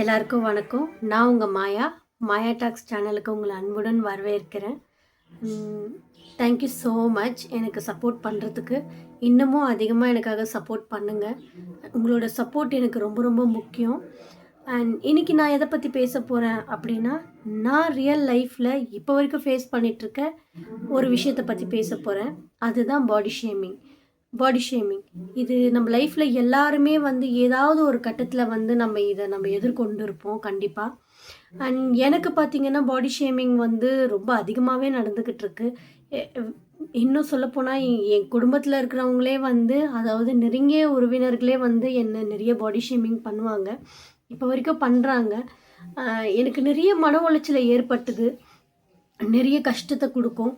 எல்லாருக்கும் வணக்கம். நான் உங்கள் மாயா. மாயா டாக்ஸ் சேனலுக்கு உங்களை அன்புடன் வரவேற்கிறேன். தேங்க்யூ ஸோ மச் எனக்கு சப்போர்ட் பண்ணுறதுக்கு இன்னமும் அதிகமாக எனக்காக சப்போர்ட் பண்ணுங்கள் உங்களோட சப்போர்ட் எனக்கு ரொம்ப ரொம்ப முக்கியம். அண்ட் இன்றைக்கி நான் எதை பற்றி பேச போகிறேன் அப்படின்னா நான் ரியல் லைஃப்பில் இப்போ வரைக்கும் ஃபேஸ் பண்ணிகிட்ருக்க ஒரு விஷயத்தை பற்றி பேச போகிறேன் அதுதான் பாடி ஷேமிங் பாடி ஷேமிங் இது நம்ம லைஃப்பில் எல்லாருமே வந்து ஏதாவது ஒரு கட்டத்தில் வந்து நம்ம இதை நம்ம எதிர்கொண்டு இருப்போம் கண்டிப்பாக அண்ட் எனக்கு பார்த்தீங்கன்னா பாடி ஷேமிங் வந்து ரொம்ப அதிகமாகவே நடந்துக்கிட்டு இருக்கு. இன்னும் சொல்லப்போனால் என் குடும்பத்தில் இருக்கிறவங்களே வந்து அதாவது நெருங்கிய உறவினர்களே வந்து என்னை நிறைய பாடி ஷேமிங் பண்ணுவாங்க. இப்போ வரைக்கும் பண்ணுறாங்க எனக்கு நிறைய மன உளைச்சலை ஏற்பட்டது. நிறைய கஷ்டத்தை கொடுக்கும்.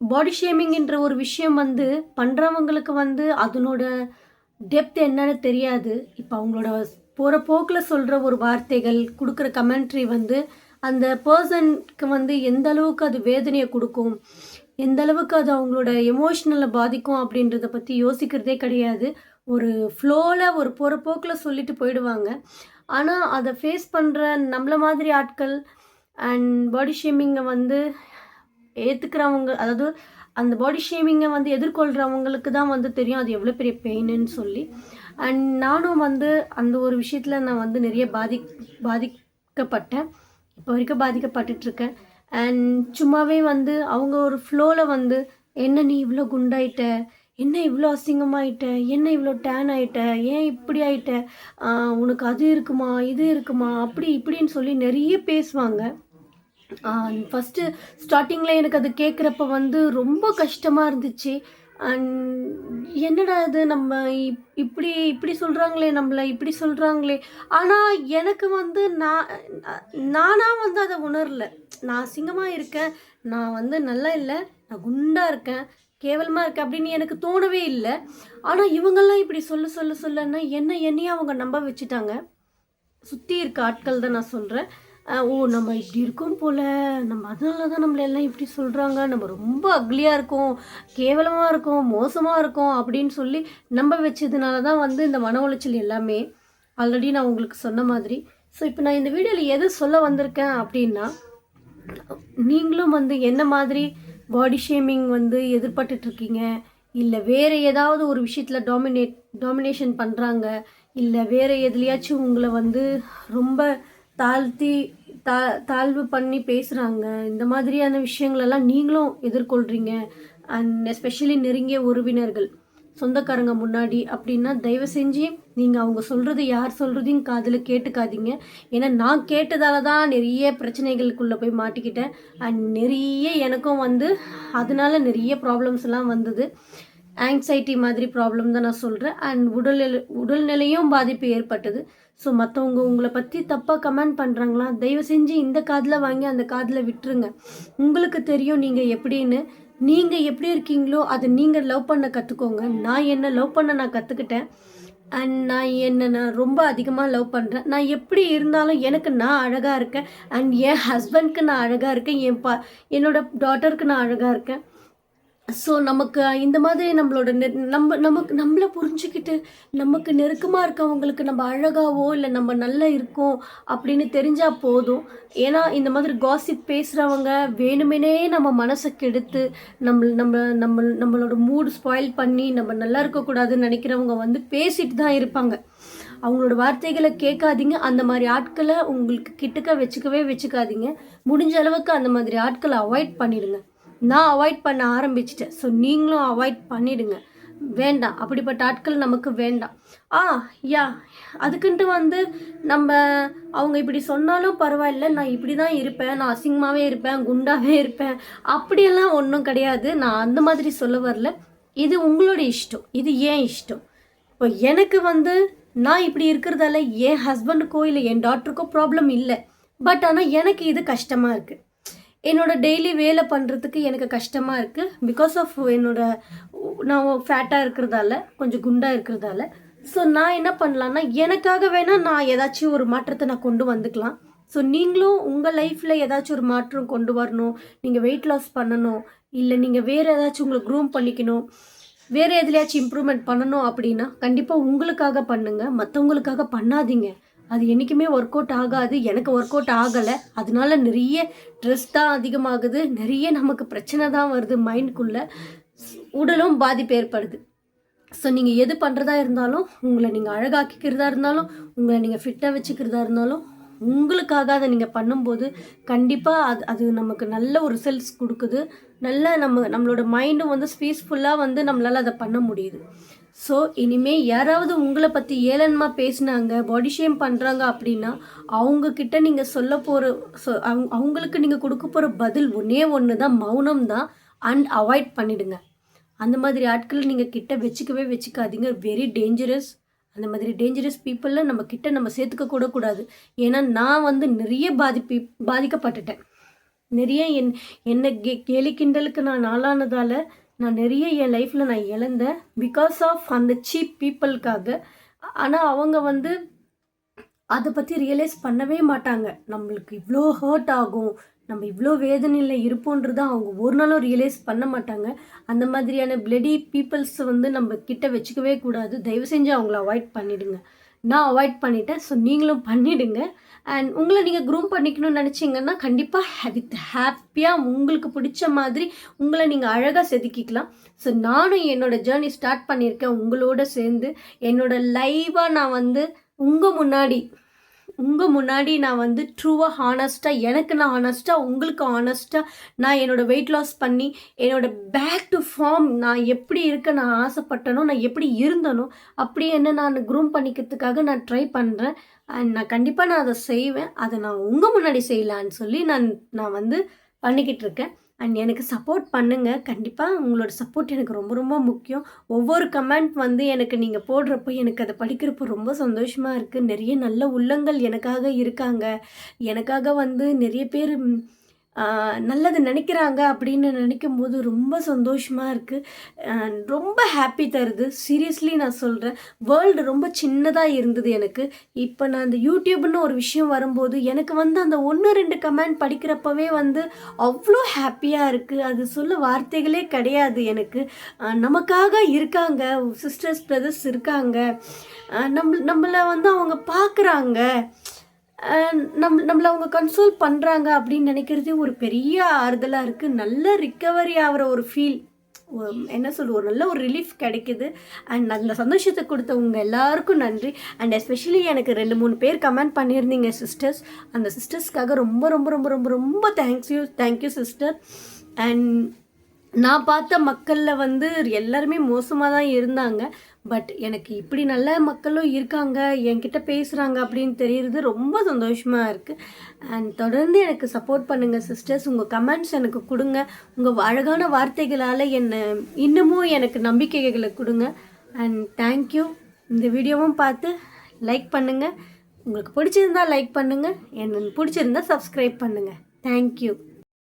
பாடி ஷேமிங்ன்ற ஒரு விஷயம் வந்து பண்ணுறவங்களுக்கு வந்து அதனோட டெப்த் என்னன்னு தெரியாது. இப்போ அவங்களோட போகிற போக்கில் சொல்கிற ஒரு வார்த்தைகள் கொடுக்குற கமெண்ட்ரி வந்து அந்த பர்சனுக்கு வந்து எந்த அளவுக்கு அது வேதனையை கொடுக்கும் எந்த அளவுக்கு அது அவங்களோட எமோஷ்னலை பாதிக்கும் அப்படின்றத பற்றி யோசிக்கிறதே கிடையாது. ஒரு ஃப்ளோவில் ஒரு போகிற போக்கில் சொல்லிட்டு போயிடுவாங்க. ஆனால் அதை ஃபேஸ் பண்ணுற நம்மள மாதிரி ஆட்கள் அண்ட் பாடி ஷேமிங்கை வந்து ஏற்றுக்கிறவங்க அதாவது அந்த பாடி ஷேமிங்கை வந்து எதிர்கொள்கிறவங்களுக்கு தான் வந்து தெரியும் அது எவ்வளோ பெரிய பெயின்னு சொல்லி. அண்ட் நானும் வந்து அந்த ஒரு விஷயத்தில் நான் வந்து நிறைய பாதி பாதிக்கப்பட்டேன். இப்போ வரைக்கும் பாதிக்கப்பட்டுட்ருக்கேன். அண்ட் சும்மாவே வந்து அவங்க ஒரு ஃப்ளோவில் வந்து என்ன நீ இவ்வளோ குண்டாயிட்ட? என்ன இவ்வளோ அசிங்கமாயிட்ட? என்ன இவ்வளோ டேன் ஆகிட்ட ஏன் இப்படி ஆயிட்ட? உனக்கு அது இருக்குமா? இது இருக்குமா? அப்படி இப்படின்னு சொல்லி நிறைய பேசுவாங்க. ஃபஸ்ட்டு ஸ்டார்டிங்கில் எனக்கு அது கேட்குறப்ப வந்து ரொம்ப கஷ்டமாக இருந்துச்சு. அண்ட் என்னடா இது நம்ம இப் இப்படி இப்படி சொல்கிறாங்களே நம்மளை இப்படி சொல்கிறாங்களே ஆனால் எனக்கு வந்து நான் நானாக வந்து அதை உணரல. நான் அசிங்கமாக இருக்கேன். நான் வந்து நல்லா இல்லை. நான் குண்டாக இருக்கேன். கேவலமாக இருக்கேன் அப்படின்னு எனக்கு தோணவே இல்லை. ஆனால் இவங்கெல்லாம் இப்படி சொல்ல சொல்ல சொல்லன்னா என்ன என்னையும் அவங்க நம்ப வச்சுட்டாங்க. சுற்றி இருக்க ஆட்கள் தான் நான் சொல்கிறேன் ஓ நம்ம இப்படி இருக்கோம் போல். நம்ம அதனால தான் நம்மள எல்லாம் இப்படி சொல்கிறாங்க நம்ம ரொம்ப அக்லியாக இருக்கோம். கேவலமாக இருக்கோம். மோசமாக இருக்கோம் அப்படின்னு சொல்லி நம்ப வச்சதுனால தான் வந்து இந்த மன உளைச்சல் எல்லாமே ஆல்ரெடி நான் உங்களுக்கு சொன்ன மாதிரி. ஸோ இப்போ நான் இந்த வீடியோவில் எது சொல்ல வந்திருக்கேன் அப்படின்னா நீங்களும் வந்து என்ன மாதிரி பாடி ஷேமிங் வந்து எதிர்பட்டுட்ருக்கீங்க? இல்லை வேறு ஏதாவது ஒரு விஷயத்தில் டாமினேட் டாமினேஷன் பண்ணுறாங்க இல்லை வேறு எதுலையாச்சும் உங்களை வந்து ரொம்ப தாழ்த்தி தா தாழ்வு பண்ணி பேசுகிறாங்க இந்த மாதிரியான விஷயங்களெல்லாம் நீங்களும் எதிர்கொள்கிறீங்க அண்ட் எஸ்பெஷலி நெருங்கிய உறவினர்கள் சொந்தக்காரங்க முன்னாடி அப்படின்னா தயவு செஞ்சு நீங்கள் அவங்க சொல்கிறது யார் சொல்கிறதையும் காதில் கேட்டுக்காதீங்க. ஏன்னா நான் கேட்டதால தான் நிறைய பிரச்சனைகளுக்குள்ளே போய் மாட்டிக்கிட்டேன். அண்ட் நிறைய எனக்கும் வந்து அதனால நிறைய ப்ராப்ளம்ஸ்லாம் வந்தது. ஆங்ஸைட்டி மாதிரி ப்ராப்ளம் தான் நான் சொல்கிறேன் அண்ட் உடல் உடல்நிலையும் பாதிப்பு ஏற்பட்டது. ஸோ மற்றவங்க உங்களை பற்றி தப்பாக கமெண்ட் பண்ணுறாங்களா தயவு செஞ்சு இந்த காதில் வாங்கி அந்த காதில் விட்டுருங்க. உங்களுக்கு தெரியும் நீங்கள் எப்படின்னு. நீங்கள் எப்படி இருக்கீங்களோ அதை நீங்கள் லவ் பண்ண கற்றுக்கோங்க நான் என்ன லவ் பண்ண நான் கற்றுக்கிட்டேன் அண்ட் நான் என்ன நான் ரொம்ப அதிகமாக லவ் பண்ணுறேன் நான் எப்படி இருந்தாலும் எனக்கு நான் அழகாக இருக்கேன். அண்ட் என் ஹஸ்பண்ட்க்கு நான் அழகாக இருக்கேன். என் பா என்னோட டாட்டருக்கு நான் அழகாக இருக்கேன். ஸோ நமக்கு இந்த மாதிரி நம்மளோட நெ நம்ம நமக்கு நம்மளை புரிஞ்சுக்கிட்டு நமக்கு நெருக்கமாக இருக்கவங்களுக்கு நம்ம அழகாவோ இல்லை நம்ம நல்லா இருக்கோம் அப்படின்னு தெரிஞ்சால் போதும். ஏன்னா இந்த மாதிரி காசிப் பேசுகிறவங்க வேணுமெனே நம்ம மனசை கெடுத்து நம்ம நம்ம நம்ம நம்மளோட மூடு ஸ்பாயில் பண்ணி நம்ம நல்லா இருக்கக்கூடாதுன்னு நினைக்கிறவங்க வந்து பேசிட்டு தான் இருப்பாங்க. அவங்களோட வார்த்தைகளை கேட்காதீங்க. அந்த மாதிரி ஆட்களை உங்களுக்கு கிட்டக்க வச்சுக்கவே வச்சுக்காதீங்க. முடிஞ்ச அளவுக்கு அந்த மாதிரி ஆட்களை அவாய்ட் பண்ணிடுங்க. நான் அவாய்ட் பண்ண ஆரம்பிச்சிட்டேன். ஸோ நீங்களும் அவாய்ட் பண்ணிடுங்க. வேண்டாம். அப்படிப்பட்ட ஆட்கள் நமக்கு வேண்டாம். ஆ யா அதுக்குன்ட்டு வந்து நம்ம அவங்க இப்படி சொன்னாலும் பரவாயில்ல. நான் இப்படி தான் இருப்பேன். நான் அசிங்கமாகவே இருப்பேன். குண்டாகவே இருப்பேன். அப்படியெல்லாம் ஒன்றும் கிடையாது. நான் அந்த மாதிரி சொல்ல வரல. இது உங்களோட இஷ்டம். இது ஏன் இஷ்டம்? இப்போ எனக்கு வந்து நான் இப்படி இருக்கிறதால என் ஹஸ்பண்டுக்கோ இல்லை என் டாக்டருக்கோ ப்ராப்ளம் இல்லை. பட் ஆனால் எனக்கு இது கஷ்டமாக இருக்குது என்னோட டெய்லி வேலை பண்ணுறதுக்கு எனக்கு கஷ்டமாக இருக்குது பிகாஸ் ஆஃப் என்னோட நான் ஃபேட்டாக இருக்கிறதால கொஞ்சம் குண்டாக இருக்கிறதால. ஸோ நான் என்ன பண்ணலான்னா எனக்காக வேணால் நான் ஏதாச்சும் ஒரு மாற்றத்தை நான் கொண்டு வந்துக்கலாம். ஸோ நீங்களும் உங்கள் லைஃப்பில் ஏதாச்சும் ஒரு மாற்றம் கொண்டு வரணும். நீங்கள் வெயிட் லாஸ் பண்ணணும். இல்லை நீங்கள் வேறு ஏதாச்சும் உங்களை க்ரூம் பண்ணிக்கணும். வேறு எதுலையாச்சும் இம்ப்ரூவ்மெண்ட் பண்ணணும் அப்படின்னா கண்டிப்பாக உங்களுக்காக பண்ணுங்கள் மற்றவங்களுக்காக பண்ணாதீங்க. அது என்றைக்குமே ஒர்க் அவுட் ஆகாது. எனக்கு ஒர்க் அவுட் ஆகலை. அதனால நிறைய ட்ரெஸ் தான் அதிகமாகுது. நிறைய நமக்கு பிரச்சனை தான் வருது மைண்டுக்குள்ளே உடலும் பாதிப்பு ஏற்படுது. ஸோ நீங்கள் எது பண்ணுறதா இருந்தாலும் உங்களை நீங்கள் அழகாக்கிக்கிறதா இருந்தாலும் உங்களை நீங்கள் ஃபிட்டாக வச்சுக்கிறதா இருந்தாலும் உங்களுக்காக அதை நீங்கள் பண்ணும்போது கண்டிப்பாக அது அது நமக்கு நல்ல ஒரு ரிசல்ட்ஸ் கொடுக்குது. நல்ல நம்ம நம்மளோட மைண்டும் வந்து பீஸ்ஃபுல்லாக வந்து நம்மளால் அதை பண்ண முடியுது. ஸோ இனிமேல் யாராவது உங்களை பற்றி ஏளனமாக பேசினாங்க பாடி ஷேம் பண்ணுறாங்க அப்படின்னா அவங்கக்கிட்ட நீங்கள் சொல்ல போகிற சொ அவங்க அவங்களுக்கு நீங்கள் கொடுக்க போகிற பதில் ஒன்றே ஒன்று தான் மௌனம் தான் அண்ட் அவாய்ட் பண்ணிடுங்க. அந்த மாதிரி ஆட்களை நீங்கள் கிட்ட வச்சுக்கவே வச்சுக்காதீங்க. வெரி டேஞ்சரஸ் அந்த மாதிரி டேஞ்சரஸ் பீப்புளில் நம்ம கிட்ட நம்ம சேர்த்துக்க கூட கூடாது. ஏன்னா நான் வந்து நிறைய பாதிப்பி பாதிக்கப்பட்டுட்டேன். நிறைய என் என்னை கே கேலி கிண்டலுக்கு நான் ஆளானதால் நான் நிறைய என் லைஃப்பில் நான் இழந்தேன் பிகாஸ் ஆஃப் அந்த சீப் பீப்புளுக்காக ஆனால் அவங்க வந்து அதை பற்றி ரியலைஸ் பண்ணவே மாட்டாங்க. நம்மளுக்கு இவ்வளோ ஹர்ட் ஆகும் நம்ம இவ்வளோ வேதனையில் இருப்போன்றது அவங்க ஒரு நாளும் ரியலைஸ் பண்ண மாட்டாங்க. அந்த மாதிரியான பிளடி பீப்புள்ஸ் வந்து நம்ம கிட்ட வச்சுக்கவே கூடாது. தயவு செஞ்சு அவங்கள அவாய்ட் பண்ணிடுங்க. நான் அவாய்ட் பண்ணிட்டேன். ஸோ நீங்களும் பண்ணிடுங்க. அண்ட் உங்களை நீங்கள் க்ரூம் பண்ணிக்கணும்னு நினச்சிங்கன்னா கண்டிப்பாக வித் ஹாப்பியாக உங்களுக்கு பிடிச்ச மாதிரி உங்களை நீங்கள் அழகாக செதுக்கிக்கலாம். ஸோ நானும் என்னோடய ஜேர்னி ஸ்டார்ட் பண்ணியிருக்கேன் உங்களோட சேர்ந்து. என்னோடய லைவாக நான் வந்து உங்கள் முன்னாடி உங்கள் முன்னாடி நான் வந்து ட்ரூவாக ஹானஸ்ட்டாக எனக்கு நான் ஹானஸ்ட்டாக உங்களுக்கு ஹானஸ்ட்டாக நான் என்னோடய வெயிட் லாஸ் பண்ணி என்னோடய பேக் டு ஃபார்ம் நான் எப்படி இருக்க நான் ஆசைப்பட்டனோ நான் எப்படி இருந்தனோ அப்படி என்ன நான் க்ரூம் பண்ணிக்கிறதுக்காக நான் ட்ரை பண்ணுறேன் அண்ட் நான் கண்டிப்பாக நான் அதை செய்வேன். அதை நான் உங்கள் முன்னாடி செய்யலான்னு சொல்லி நான் நான் வந்து பண்ணிக்கிட்டு இருக்கேன். அண்ட் எனக்கு சப்போர்ட் பண்ணுங்கள் கண்டிப்பாக உங்களோட சப்போர்ட் எனக்கு ரொம்ப ரொம்ப முக்கியம். ஒவ்வொரு கமெண்ட் வந்து எனக்கு நீங்கள் போடுறப்போ எனக்கு அதை படிக்கிறப்போ ரொம்ப சந்தோஷமாக இருக்குது நிறைய நல்ல உள்ளங்கள் எனக்காக இருக்காங்க. எனக்காக வந்து நிறைய பேர் நல்லது நினைக்கிறாங்க அப்படின்னு நினைக்கும் போது ரொம்ப சந்தோஷமாக இருக்குது ரொம்ப ஹாப்பி தருது. சீரியஸ்லி நான் சொல்கிறேன் வேர்ல்டு ரொம்ப சின்னதாக இருந்தது எனக்கு. இப்போ நான் அந்த யூடியூப்னு ஒரு விஷயம் வரும்போது எனக்கு வந்து அந்த ஒன்று ரெண்டு கமெண்ட் படிக்கிறப்பவே வந்து அவ்வளோ ஹாப்பியாக இருக்குது அது சொல்ல வார்த்தைகளே கிடையாது எனக்கு. நமக்காக இருக்காங்க. சிஸ்டர்ஸ் பிரதர்ஸ் இருக்காங்க. நம்ம நம்மளை வந்து அவங்க பார்க்குறாங்க. நம் நம்மளை அவங்க கன்சோல் பண்ணுறாங்க அப்படின்னு நினைக்கிறதே ஒரு பெரிய ஆறுதலாக இருக்குது நல்ல ரிக்கவரி ஆகிற ஒரு ஃபீல் என்ன சொல்லுவோம் ஒரு நல்ல ஒரு ரிலீஃப் கிடைக்குது. அண்ட் அந்த சந்தோஷத்தை கொடுத்தவங்க எல்லாருக்கும் நன்றி. அண்ட் எஸ்பெஷலி எனக்கு ரெண்டு மூணு பேர் கமெண்ட் பண்ணியிருந்தீங்க சிஸ்டர்ஸ் அந்த சிஸ்டர்ஸ்க்காக ரொம்ப ரொம்ப ரொம்ப ரொம்ப ரொம்ப thanks you thank you sister and நான் பார்த்த மக்களில் வந்து எல்லாருமே மோசமாக தான் இருந்தாங்க. பட் எனக்கு இப்படி நல்ல மக்களும் இருக்காங்க என்கிட்ட பேசுகிறாங்க அப்படின்னு தெரியுறது ரொம்ப சந்தோஷமாக இருக்குது அண்ட் தொடர்ந்து எனக்கு சப்போர்ட் பண்ணுங்கள் சிஸ்டர்ஸ் உங்கள் கமெண்ட்ஸ் எனக்கு கொடுங்க. உங்கள் அழகான வார்த்தைகளால் என்னை இன்னமும் எனக்கு நம்பிக்கைகளை கொடுங்க. அண்ட் தேங்க்யூ இந்த வீடியோவும் பார்த்து லைக் பண்ணுங்கள் உங்களுக்கு பிடிச்சிருந்தா லைக் பண்ணுங்கள் என்ன பிடிச்சிருந்தா சப்ஸ்கிரைப் பண்ணுங்கள் தேங்க்யூ